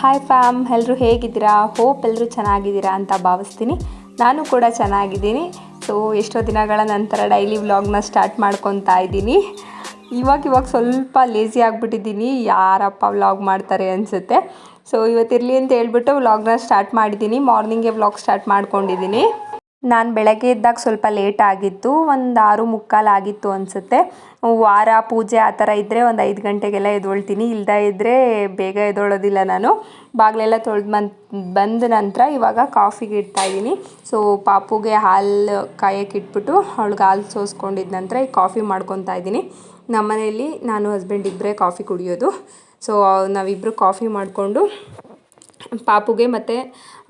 Hi fam ಎಲ್ಲರೂ ಹೇಗಿದ್ದೀರಾ? Hope ಎಲ್ಲರೂ ಚೆನ್ನಾಗಿದ್ದೀರಾ ಅಂತ ಭಾವಿಸ್ತೀನಿ. ನಾನು ಕೂಡ ಚೆನ್ನಾಗಿದ್ದೀನಿ. ಸೊ ಎಷ್ಟೋ ದಿನಗಳ ನಂತರ ಡೈಲಿ ವ್ಲಾಗ್ನ ಸ್ಟಾರ್ಟ್ ಮಾಡ್ಕೊತಾ ಇದ್ದೀನಿ. ಇವಾಗ ಇವಾಗ ಸ್ವಲ್ಪ ಲೇಸಿ ಆಗಿಬಿಟ್ಟಿದ್ದೀನಿ. ಯಾರಪ್ಪ ವ್ಲಾಗ್ ಮಾಡ್ತಾರೆ ಅನಿಸುತ್ತೆ. ಸೊ ಇವತ್ತಿರಲಿ ಅಂತ ಹೇಳ್ಬಿಟ್ಟು ವ್ಲಾಗ್ನ ಸ್ಟಾರ್ಟ್ ಮಾಡಿದ್ದೀನಿ. ಮಾರ್ನಿಂಗೇ ವ್ಲಾಗ್ ಸ್ಟಾರ್ಟ್ ಮಾಡ್ಕೊಂಡಿದ್ದೀನಿ. ನಾನು ಬೆಳಗ್ಗೆ ಇದ್ದಾಗ ಸ್ವಲ್ಪ ಲೇಟ್ ಆಗಿತ್ತು ಒಂದು ಆರು ಮುಕ್ಕಾಲು ಆಗಿತ್ತು ಅನಿಸುತ್ತೆ. ವಾರ ಪೂಜೆ ಆ ಥರ ಇದ್ದರೆ ಒಂದು ಐದು ಗಂಟೆಗೆಲ್ಲ ಎದ್ದೊಳ್ತೀನಿ. ಇಲ್ಲದೇ ಇದ್ದರೆ ಬೇಗ ಎದ್ದೊಳೋದಿಲ್ಲ ನಾನು. ಬಾಗಿಲೆಲ್ಲ ತೊಳೆದು ಬಂದು, ಬಂದ ನಂತರ ಇವಾಗ ಕಾಫಿಗೆ ಇಡ್ತಾಯಿದ್ದೀನಿ ಸೊ ಪಾಪುಗೆ ಹಾಲು ಕಾಯಕ್ಕೆ ಇಟ್ಬಿಟ್ಟು ಅವಳಿಗೆ ಹಾಲು ಸೋಸ್ಕೊಂಡಿದ್ದ ನಂತರ ಈ ಕಾಫಿ ಮಾಡ್ಕೊತಾ ಇದ್ದೀನಿ. ನಮ್ಮನೆಯಲ್ಲಿ ನಾನು ಹಸ್ಬೆಂಡ್ ಇಬ್ಬರೇ ಕಾಫಿ ಕುಡಿಯೋದು. ಸೊ ನಾವಿಬ್ಬರು ಕಾಫಿ ಮಾಡಿಕೊಂಡು ಪಾಪುಗೆ ಮತ್ತು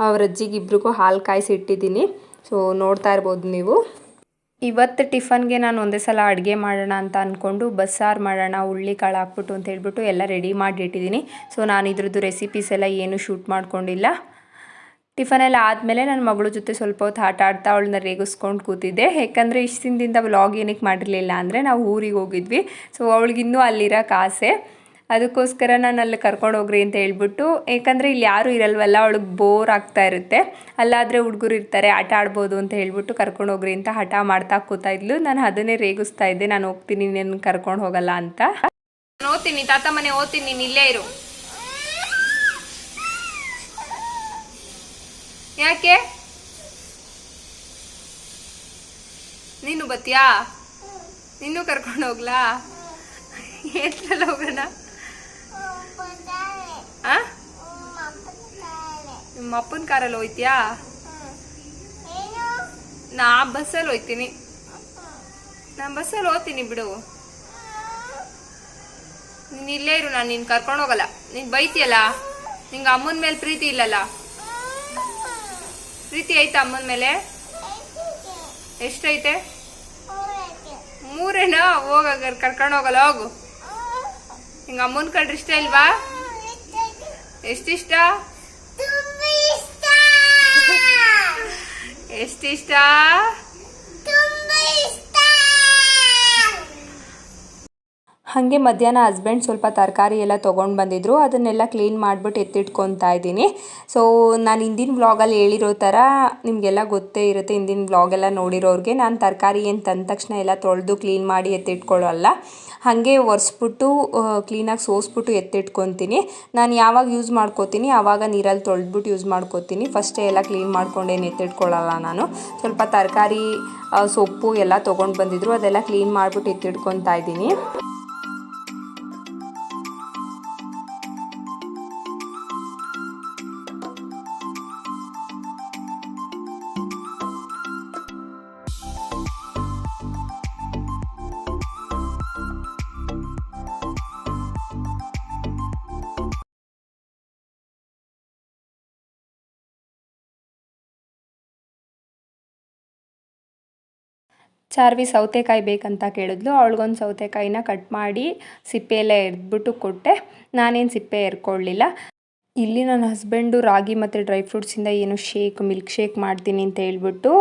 ಅವ್ರ ಅಜ್ಜಿಗೆ ಇಬ್ರಿಗೂ ಹಾಲು ಕಾಯಿಸಿ ಇಟ್ಟಿದ್ದೀನಿ. ಸೊ ನೋಡ್ತಾ ಇರ್ಬೋದು ನೀವು. ಇವತ್ತು ಟಿಫನ್ಗೆ ನಾನು ಒಂದೇ ಸಲ ಅಡುಗೆ ಮಾಡೋಣ ಅಂತ ಅಂದ್ಕೊಂಡು ಬಸ್ಸಾರು ಮಾಡೋಣ, ಹುಳ್ಳಿ ಕಾಳು ಹಾಕ್ಬಿಟ್ಟು ಅಂತ ಹೇಳ್ಬಿಟ್ಟು ಎಲ್ಲ ರೆಡಿ ಮಾಡಿ ಇಟ್ಟಿದ್ದೀನಿ ಸೊ ನಾನು ಇದ್ರದ್ದು ರೆಸಿಪೀಸ್ ಎಲ್ಲ ಏನು ಶೂಟ್ ಮಾಡ್ಕೊಂಡಿಲ್ಲ. ಟಿಫನ್ ಎಲ್ಲ ಆದಮೇಲೆ ನನ್ನ ಮಗಳ ಜೊತೆ ಸ್ವಲ್ಪ ಹೊತ್ತು ಆಟ ಆಡ್ತಾ ಅವಳನ್ನ ರೇಗಿಸ್ಕೊಂಡು ಕೂತಿದ್ದೆ. ಯಾಕಂದರೆ ಇಷ್ಟು ದಿನದಿಂದ ವ್ಲಾಗ್ ಏನಕ್ಕೆ ಮಾಡಿರಲಿಲ್ಲ ಅಂದರೆ ನಾವು ಊರಿಗೆ ಹೋಗಿದ್ವಿ. ಸೊ ಅವಳಿಗಿನ್ನೂ ಅಲ್ಲಿರೋಕೆ ಆಸೆ ಅದಕ್ಕೋಸ್ಕರ ನಾನು ಅಲ್ಲಿ ಕರ್ಕೊಂಡು ಹೋಗ್ರಿ ಅಂತ ಹೇಳ್ಬಿಟ್ಟು ಯಾಕಂದರೆ ಇಲ್ಲಿ ಯಾರೂ ಇರಲ್ವಲ್ಲ, ಅವಳಿಗೆ ಬೋರ್ ಆಗ್ತಾ ಇರುತ್ತೆ. ಅಲ್ಲಾದರೆ ಹುಡುಗರು ಇರ್ತಾರೆ, ಆಟ ಆಡ್ಬೋದು ಅಂತ ಹೇಳ್ಬಿಟ್ಟು ಕರ್ಕೊಂಡು ಹೋಗ್ರಿ ಅಂತ ಹಠ ಮಾಡ್ತಾ ಕೂತಾ ಇದ್ಲು. ನಾನು ಅದನ್ನೇ ರೇಗಿಸ್ತಾ ಇದ್ದೆ, ನಾನು ಹೋಗ್ತೀನಿ, ನೀನು ಕರ್ಕೊಂಡು ಹೋಗಲ್ಲ ಅಂತ. ನಾನು ಓದ್ತೀನಿ, ತಾತ ಮನೆ ಓದ್ತೀನಿ, ನೀನು ಇಲ್ಲೇ ಇರು. ಯಾಕೆ? ನೀನು ಬತ್ತಿಯಾ? ನೀನು ಕರ್ಕೊಂಡು ಹೋಗ್ಲಾ? ಏನ್ ಹೋಗೋಣ ನಿಮ್ಮ ಅಪ್ಪನ ಕಾರಲ್ಲಿ ಹೋಯ್ತೀಯಾ? ನಾ ಬಸ್ಸಲ್ಲಿ ಹೋಯ್ತೀನಿ. ನಾನು ಬಸ್ಸಲ್ಲಿ ಹೋಗ್ತೀನಿ ಬಿಡು. ನೀನು ಇಲ್ಲೇ ಇರು ನಾನು ನೀನು ಕರ್ಕೊಂಡು ಹೋಗಲ್ಲ. ನೀನು ಬೈತಿಯಲ್ಲ? ನಿಂಗೆ ಅಮ್ಮನ ಮೇಲೆ ಪ್ರೀತಿ ಇಲ್ಲಲ್ಲ? ಪ್ರೀತಿ ಐತಾ ಅಮ್ಮನ ಮೇಲೆ? ಎಷ್ಟೈತೆ? ಮೂರೇನಾ? ಹೋಗ ಕರ್ಕೊಂಡು ಹೋಗಲ್ಲ ಹೋಗು. ನಿಂಗೆ ಅಮ್ಮನ ಕಂಡ್ರೆ ಇಷ್ಟ ಇಲ್ವಾ? ಎಷ್ಟಿಷ್ಟ? ಎಷ್ಟಿಷ್ಟ ಹಾಗೆ ಮಧ್ಯಾಹ್ನ ಹಸ್ಬೆಂಡ್ ಸ್ವಲ್ಪ ತರಕಾರಿ ಎಲ್ಲ ತೊಗೊಂಡು ಬಂದಿದ್ರು. ಅದನ್ನೆಲ್ಲ ಕ್ಲೀನ್ ಮಾಡಿಬಿಟ್ಟು ಎತ್ತಿಟ್ಕೊತಾ ಇದ್ದೀನಿ. ಸೊ ನಾನು ಹಿಂದಿನ ವ್ಲಾಗಲ್ಲಿ ಹೇಳಿರೋ ಥರ ನಿಮಗೆಲ್ಲ ಗೊತ್ತೇ ಇರುತ್ತೆ. ಹಿಂದಿನ ವ್ಲಾಗೆಲ್ಲ ನೋಡಿರೋರಿಗೆ ನಾನು ತರಕಾರಿ ಏನು ತಂದ ತಕ್ಷಣ ಎಲ್ಲ ತೊಳೆದು ಕ್ಲೀನ್ ಮಾಡಿ ಎತ್ತಿಟ್ಕೊಳ್ಳೋಲ್ಲ. ಹಾಗೆ ಒರೆಸ್ಬಿಟ್ಟು ಕ್ಲೀನಾಗಿ ಸೋಸ್ಬಿಟ್ಟು ಎತ್ತಿಟ್ಕೊತೀನಿ. ನಾನು ಯಾವಾಗ ಯೂಸ್ ಮಾಡ್ಕೋತೀನಿ ಆವಾಗ ನೀರಲ್ಲಿ ತೊಳೆದ್ಬಿಟ್ಟು ಯೂಸ್ ಮಾಡ್ಕೋತೀನಿ. ಫಸ್ಟೇ ಎಲ್ಲ ಕ್ಲೀನ್ ಮಾಡ್ಕೊಂಡೇನು ಎತ್ತಿಟ್ಕೊಳ್ಳಲ್ಲ ನಾನು. ಸ್ವಲ್ಪ ತರಕಾರಿ ಸೊಪ್ಪು ಎಲ್ಲ ತೊಗೊಂಡು ಬಂದಿದ್ರು. ಅದೆಲ್ಲ ಕ್ಲೀನ್ ಮಾಡಿಬಿಟ್ಟು ಎತ್ತಿಟ್ಕೊತಾ ಇದ್ದೀನಿ. ಚಾರ್ವಿ ಸೌತೆಕಾಯಿ ಬೇಕಂತ ಕೇಳಿದ್ಲು. ಅವಳಿಗೊಂದು ಸೌತೆಕಾಯಿನ ಕಟ್ ಮಾಡಿ ಸಿಪ್ಪೆಯೆಲ್ಲ ಎರ್ದ್ಬಿಟ್ಟು ಕೊಟ್ಟೆ. ನಾನೇನು ಸಿಪ್ಪೆ ಎರ್ಕೊಳ್ಳಿಲ್ಲ. ಇಲ್ಲಿ ನನ್ನ ಹಸ್ಬೆಂಡು ರಾಗಿ ಮತ್ತು ಡ್ರೈ ಫ್ರೂಟ್ಸಿಂದ ಏನು ಶೇಕ್, ಮಿಲ್ಕ್ ಶೇಕ್ ಮಾಡ್ತೀನಿ ಅಂತ ಹೇಳ್ಬಿಟ್ಟು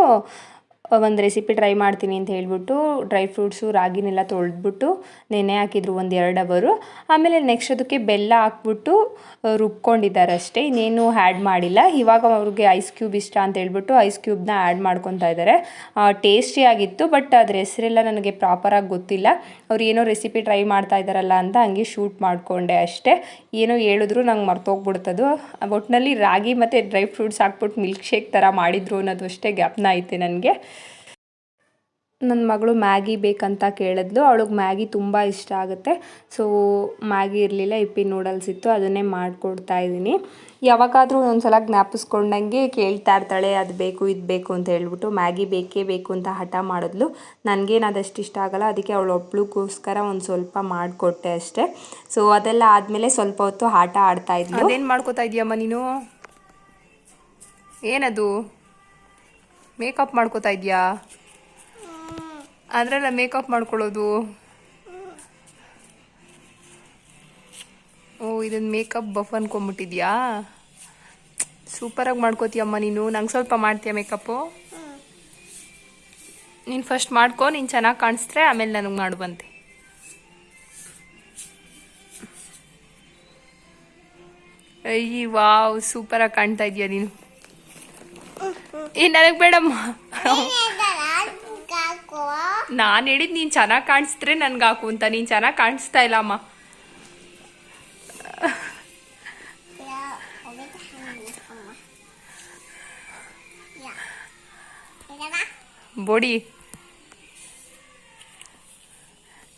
ಒಂದು ರೆಸಿಪಿ ಟ್ರೈ ಮಾಡ್ತೀನಿ ಅಂತ ಹೇಳ್ಬಿಟ್ಟು ಡ್ರೈ ಫ್ರೂಟ್ಸು ರಾಗಿನೆಲ್ಲ ತೊಳೆದ್ಬಿಟ್ಟು ನೆನೆ ಹಾಕಿದ್ರು ಒಂದು ಎರಡು ಅವರು ಆಮೇಲೆ ನೆಕ್ಸ್ಟ್ ಅದಕ್ಕೆ ಬೆಲ್ಲ ಹಾಕ್ಬಿಟ್ಟು ರುಬ್ಕೊಂಡಿದ್ದಾರೆ ಅಷ್ಟೇ ಇನ್ನೇನು ಆ್ಯಡ್ ಮಾಡಿಲ್ಲ. ಇವಾಗ ಅವ್ರಿಗೆ ಐಸ್ ಕ್ಯೂಬ್ ಇಷ್ಟ ಅಂತ ಹೇಳ್ಬಿಟ್ಟು ಐಸ್ ಕ್ಯೂಬ್ನ ಆ್ಯಡ್ ಮಾಡ್ಕೊತಾ ಇದ್ದಾರೆ ಟೇಸ್ಟಿಯಾಗಿತ್ತು ಬಟ್ ಅದ್ರ ಹೆಸರೆಲ್ಲ ನನಗೆ ಪ್ರಾಪರಾಗಿ ಗೊತ್ತಿಲ್ಲ. ಅವ್ರು ಏನೋ ರೆಸಿಪಿ ಟ್ರೈ ಮಾಡ್ತಾ ಇದ್ದಾರಲ್ಲ ಅಂತ ಹಂಗೆ ಶೂಟ್ ಮಾಡಿಕೊಂಡೆ ಅಷ್ಟೇ. ಏನೋ ಹೇಳಿದ್ರು ನಂಗೆ ಮರ್ತೋಗ್ಬಿಡ್ತದು. ಒಟ್ಟಿನಲ್ಲಿ ರಾಗಿ ಮತ್ತು ಡ್ರೈ ಫ್ರೂಟ್ಸ್ ಹಾಕ್ಬಿಟ್ಟು ಮಿಲ್ಕ್ ಶೇಕ್ ಥರ ಮಾಡಿದ್ರು ಅನ್ನೋದು ಅಷ್ಟೇ ಜ್ಞಾಪನ ಐತೆ ನನಗೆ. ನನ್ನ ಮಗಳು ಮ್ಯಾಗಿ ಬೇಕಂತ ಕೇಳಿದ್ಲು. ಅವಳಿಗೆ ಮ್ಯಾಗಿ ತುಂಬ ಇಷ್ಟ ಆಗುತ್ತೆ. ಸೊ ಮ್ಯಾಗಿ ಇರಲಿಲ್ಲ, ಇಪ್ಪಿ ನೂಡಲ್ಸ್ ಇತ್ತು, ಅದನ್ನೇ ಮಾಡಿಕೊಡ್ತಾ ಇದ್ದೀನಿ. ಯಾವಾಗಾದರೂ ಒಂದ್ಸಲ ಜ್ಞಾಪಿಸ್ಕೊಂಡಂಗೆ ಕೇಳ್ತಾ ಇರ್ತಾಳೆ, ಅದು ಬೇಕು, ಇದು ಬೇಕು ಅಂತ ಹೇಳ್ಬಿಟ್ಟು ಮ್ಯಾಗಿ ಬೇಕೇ ಬೇಕು ಅಂತ ಹಠ ಮಾಡಿದ್ಲು. ನನಗೇನು ಅದಷ್ಟು ಇಷ್ಟ ಆಗಲ್ಲ, ಅದಕ್ಕೆ ಅವಳು ಒಬ್ಳಿಗೋಸ್ಕರ ಒಂದು ಸ್ವಲ್ಪ ಮಾಡಿಕೊಟ್ಟೆ ಅಷ್ಟೇ. ಸೊ ಅದೆಲ್ಲ ಆದಮೇಲೆ ಸ್ವಲ್ಪ ಹೊತ್ತು ಆಟ ಆಡ್ತಾ ಇದ್ಲು. ಅದೇನು ಮಾಡ್ಕೋತಾ ಇದೀಯಮ್ಮ ನೀನು? ಏನದು? ಮೇಕಪ್ ಮಾಡ್ಕೋತಾ ಇದೆಯಾ? ಅದರೆಲ್ಲ ಮೇಕಪ್ ಮಾಡ್ಕೊಳ್ಳೋದು. ಓ ಇದೊಂದು ಮೇಕಪ್ ಬಫ್ ಅನ್ಕೊಂಬಿಟ್ಟಿದ್ಯಾ? ಸೂಪರಾಗಿ ಮಾಡ್ಕೋತೀಯಮ್ಮ ನೀನು. ನಂಗೆ ಸ್ವಲ್ಪ ಮಾಡ್ತೀಯ ಮೇಕಪ್ಪು ನೀನು ಫಸ್ಟ್ ಮಾಡ್ಕೊ, ನೀನು ಚೆನ್ನಾಗಿ ಕಾಣಿಸ್ರೆ ಆಮೇಲೆ ನನಗೆ ಮಾಡುವಂತೆ ಅಯ್ಯ, ವಾವ್, ಸೂಪರಾಗಿ ಕಾಣ್ತಾ ಇದೀಯ ನೀನು. ಏ, ನನಗೆ ಬೇಡಮ್ಮ. ನಾನು ಹೇಳಿದ್ ನೀನು ಚೆನ್ನಾಗಿ ಕಾಣಿಸಿದ್ರೆ ನನ್ಗೆ ಹಾಕು ಅಂತ. ನೀನು ಚೆನ್ನಾಗಿ ಕಾಣಿಸ್ತಾ ಇಲ್ಲ, ಅಮ್ಮ. ಬೋಡಿ.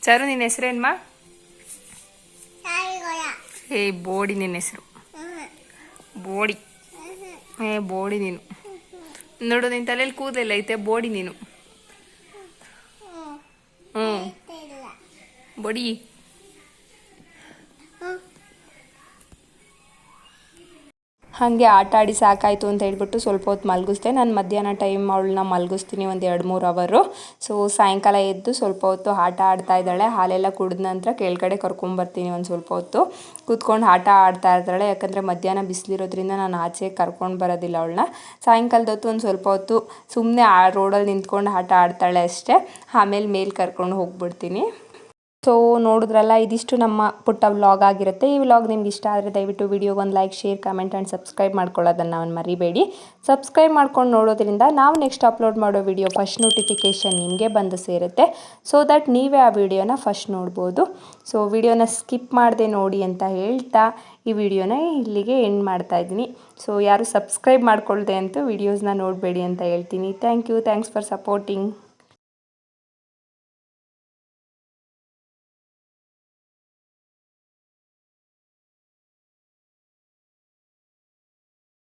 ಚರು ನಿನ್ನ ಹೆಸರೇನ್ಮ ಏ, ಬೋಡಿ ನಿನ್ನ ಹೆಸರು. ಬೋಡಿ. ಏ, ಬೋಡಿ ನೀನು. ನೋಡು ನಿನ್ನ ತಲೆಯಲ್ಲಿ ಕೂದಲಿಲ್ಲ ಐತೆ, ಬೋಡಿ ನೀನು. ಬೋಡಿ. ಹಾಗೆ ಆಟ ಆಡಿ ಸಾಕಾಯಿತು ಅಂತ ಹೇಳ್ಬಿಟ್ಟು ಸ್ವಲ್ಪ ಹೊತ್ತು ಮಲಗಿಸ್ದೆ. ನಾನು ಮಧ್ಯಾಹ್ನ ಟೈಮ್ ಅವಳನ್ನ ಮಲಗಿಸ್ತೀನಿ ಒಂದು ಎರಡು ಮೂರು ಅವರು ಸೊ ಸಾಯಂಕಾಲ ಎದ್ದು ಸ್ವಲ್ಪ ಹೊತ್ತು ಆಟ ಆಡ್ತಾ ಇದ್ದಾಳೆ. ಹಾಲೆಲ್ಲ ಕುಡಿದ ನಂತರ ಕೆಳಗಡೆ ಕರ್ಕೊಂಬರ್ತೀನಿ ಒಂದು ಸ್ವಲ್ಪ ಹೊತ್ತು. ಕೂತ್ಕೊಂಡು ಆಟ ಆಡ್ತಾ ಇರ್ತಾಳೆ ಯಾಕಂದರೆ ಮಧ್ಯಾಹ್ನ ಬಿಸಿಲಿರೋದ್ರಿಂದ ನಾನು ಆಚೆ ಕರ್ಕೊಂಡು ಬರೋದಿಲ್ಲ ಅವಳನ್ನ. ಸಾಯಂಕಾಲದ ಹೊತ್ತು ಒಂದು ಸ್ವಲ್ಪ ಹೊತ್ತು ಸುಮ್ಮನೆ ಆ ರೋಡಲ್ಲಿ ನಿಂತ್ಕೊಂಡು ಆಟ ಆಡ್ತಾಳೆ ಅಷ್ಟೇ. ಆಮೇಲೆ ಮೇಲೆ ಕರ್ಕೊಂಡು ಹೋಗ್ಬಿಡ್ತೀನಿ. ಸೊ ನೋಡಿದ್ರಲ್ಲ, ಇದಿಷ್ಟು ನಮ್ಮ ಪುಟ್ಟ ವ್ಲಾಗ್ ಆಗಿರುತ್ತೆ. ಈ ವ್ಲಾಗ್ ನಿಮ್ಗೆ ಇಷ್ಟ ಆದರೆ ದಯವಿಟ್ಟು ವಿಡಿಯೋಗೆ ಒಂದು like share comment and subscribe ಮಾಡ್ಕೊಳ್ಳೋದನ್ನು ಅವನು ಮರಿಬೇಡಿ. ಸಬ್ಸ್ಕ್ರೈಬ್ ಮಾಡ್ಕೊಂಡು ನೋಡೋದ್ರಿಂದ ನಾವು ನೆಕ್ಸ್ಟ್ ಅಪ್ಲೋಡ್ ಮಾಡೋ ವಿಡಿಯೋ ಫಸ್ಟ್ ನೋಟಿಫಿಕೇಷನ್ ನಿಮಗೆ ಬಂದು ಸೇರುತ್ತೆ. ಸೊ ದಟ್ ನೀವೇ ಆ ವಿಡಿಯೋನ ಫಸ್ಟ್ ನೋಡ್ಬೋದು. ಸೊ ವಿಡಿಯೋನ ಸ್ಕಿಪ್ ಮಾಡದೆ ನೋಡಿ ಅಂತ ಹೇಳ್ತಾ ಈ ವಿಡಿಯೋನ ಇಲ್ಲಿಗೆ ಎಂಡ್ ಮಾಡ್ತಾ ಇದ್ದೀನಿ. ಸೊ ಯಾರು ಸಬ್ಸ್ಕ್ರೈಬ್ ಮಾಡ್ಕೊಳ್ದೆ ಅಂತೂ ವಿಡಿಯೋಸ್ನ ನೋಡಬೇಡಿ ಅಂತ ಹೇಳ್ತೀನಿ. Thank you thanks for supporting